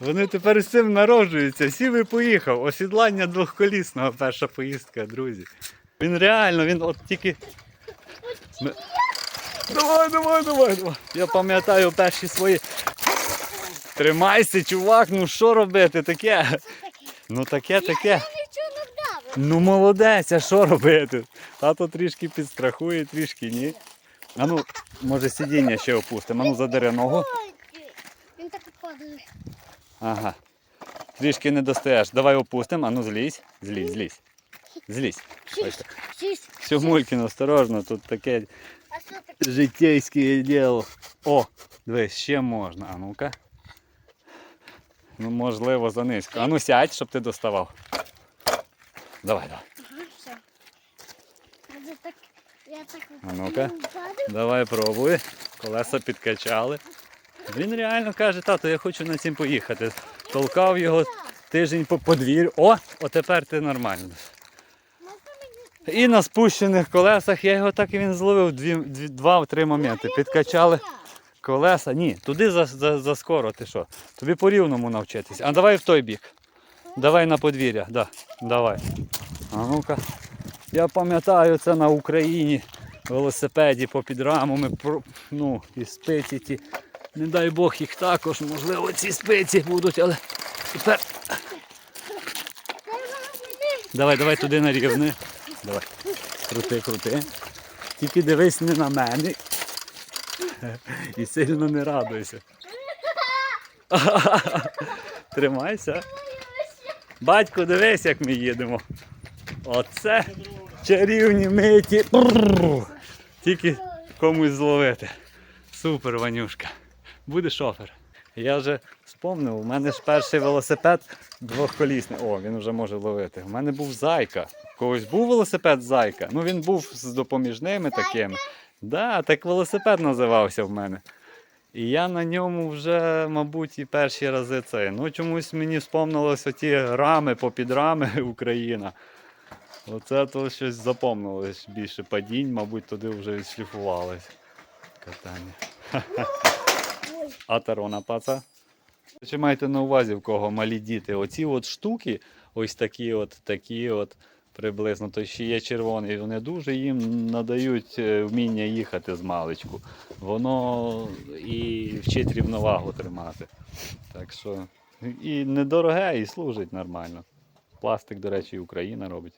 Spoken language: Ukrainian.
Вони тепер з цим народжуються. Сів і поїхав. Осідлання двохколісного перша поїздка, друзі. Він реально, він от тільки. Ми- Давай, давай, давай, давай. Я пам'ятаю перші свої. Тримайся, чувак, ну що робити таке? Ну таке, таке. Ну молодець, а що робити? Тато трішки підстрахує, трішки ні. А ну, може сидіння ще опустимо. А ну задери ногу. Він так падає. Ага. Трішки не достаєш. Давай опустимо. А ну злізь. Злізь, злізь. Злізь. Шість. Сьомулькін, осторожно, тут таке А житейське діло. О, дивись, ще можна. А ну-ка. Ну, можливо, занизько. А ну сядь, щоб ти доставав. Давай, давай. А ну-ка. Давай пробуй. Колеса підкачали. Він реально каже, тато, я хочу на цим поїхати. Толкав його тиждень по подвір'ю. О, отепер ти нормально. І на спущених колесах я його так і він зловив два-три моменти. Підкачали колеса. Ні, туди за, за, за скоро ти що. Тобі по рівному навчитись. А давай в той бік. Давай на подвір'я. Да, давай. А ну-ка. Я пам'ятаю це на Україні. Велосипеді попід рамами, ну, і спиці ті. Не дай Бог їх також, можливо, ці спиці будуть, але тепер. Давай, давай туди на рівне. Давай. Крути, крути. Тільки дивись не на мене. І сильно не радуйся. Тримайся. Батько, дивись, як ми їдемо. Оце чарівні миті. Тільки комусь зловити. Супер, Ванюшка. Буде шофер. Я вже спомнив, у мене ж перший велосипед двохколісний. О, він вже може ловити. У мене був зайка. У когось був велосипед зайка. Ну він був з допоміжними такими. Да, так велосипед називався в мене. І я на ньому вже, мабуть, і перші рази це. Ну, чомусь мені вспомнилося ті рами попід рами Україна. Оце то щось запомнилось більше падінь, мабуть, туди вже відшліфувалось катання. А тарона паца? Чи маєте на увазі, в кого малі діти? Оці от штуки, ось такі от, такі от приблизно, то ще є червоний, вони дуже їм надають е, вміння їхати з маличку. Воно і вчить рівновагу тримати. Так що і недороге, і служить нормально. Пластик, до речі, Україна робить.